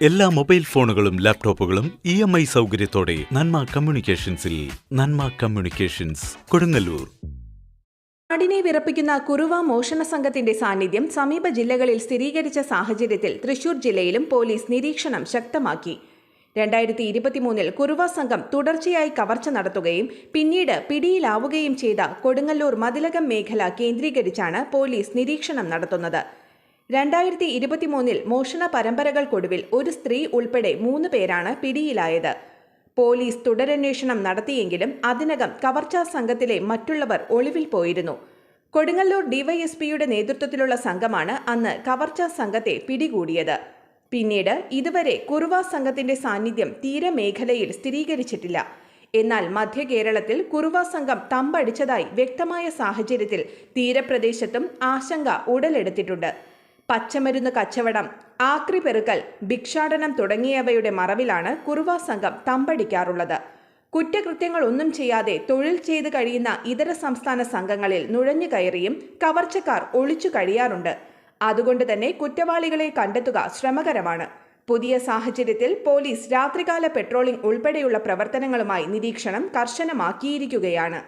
എല്ലാ മൊബൈൽ ഫോണുകളും ലാപ്ടോപ്പുകളും ഇ എം ഐ സൗകര്യത്തോടെ നന്മ കമ്മ്യൂണിക്കേഷൻസിൽ നന്മ കമ്മ്യൂണിക്കേഷൻസ് കൊടുങ്ങല്ലൂർ. നാടിനെ വിറപ്പിക്കുന്ന കുറുവ മോഷണ സംഘത്തിന്റെ സാന്നിധ്യം സമീപ ജില്ലകളിൽ സ്ഥിരീകരിച്ച സാഹചര്യത്തിൽ തൃശൂർ ജില്ലയിലും പോലീസ് നിരീക്ഷണം ശക്തമാക്കി. രണ്ടായിരത്തി ഇരുപത്തിമൂന്നിൽ കുറുവ സംഘം തുടർച്ചയായി കവർച്ച നടത്തുകയും പിന്നീട് പിടിയിലാവുകയും ചെയ്ത കൊടുങ്ങല്ലൂർ മതിലകം മേഖല കേന്ദ്രീകരിച്ചാണ് പോലീസ് നിരീക്ഷണം നടത്തുന്നത്. രണ്ടായിരത്തി ഇരുപത്തിമൂന്നിൽ മോഷണ പരമ്പരകൾക്കൊടുവിൽ ഒരു സ്ത്രീ ഉൾപ്പെടെ മൂന്ന് പേരാണ് പിടിയിലായത്. പോലീസ് തുടരന്വേഷണം നടത്തിയെങ്കിലും അതിനകം കവർച്ചാ സംഘത്തിലെ മറ്റുള്ളവർ ഒളിവിൽ പോയിരുന്നു. കൊടുങ്ങല്ലൂർ ഡിവൈഎസ്പിയുടെ നേതൃത്വത്തിലുള്ള സംഘമാണ് അന്ന് കവർച്ചാ സംഘത്തെ പിടികൂടിയത്. പിന്നീട് ഇതുവരെ കുറുവ സംഘത്തിന്റെ സാന്നിധ്യം തീരമേഖലയിൽ സ്ഥിരീകരിച്ചിട്ടില്ല. എന്നാൽ മധ്യ കേരളത്തിൽ കുറുവ സംഘം തമ്പടിച്ചതായി വ്യക്തമായ സാഹചര്യത്തിൽ തീരപ്രദേശത്തും ആശങ്ക ഉടലെടുത്തിട്ടുണ്ട്. പച്ചമരുന്ന് കച്ചവടം ആക്രി പെറുക്കൽ ഭിക്ഷാടനം തുടങ്ങിയവയുടെ മറവിലാണ് കുറുവ സംഘം തമ്പടിക്കാറുള്ളത്. കുറ്റകൃത്യങ്ങൾ ഒന്നും ചെയ്യാതെ തൊഴിൽ ചെയ്ത് കഴിയുന്ന ഇതര സംസ്ഥാന സംഘങ്ങളിൽ നുഴഞ്ഞു കയറിയും കവർച്ചക്കാർ ഒളിച്ചു കഴിയാറുണ്ട്. അതുകൊണ്ട് തന്നെ കുറ്റവാളികളെ കണ്ടെത്തുക ശ്രമകരമാണ്. പുതിയ സാഹചര്യത്തിൽ പോലീസ് രാത്രികാല പെട്രോളിംഗ് ഉൾപ്പെടെയുള്ള പ്രവർത്തനങ്ങളുമായി നിരീക്ഷണം കർശനമാക്കിയിരിക്കുകയാണ്.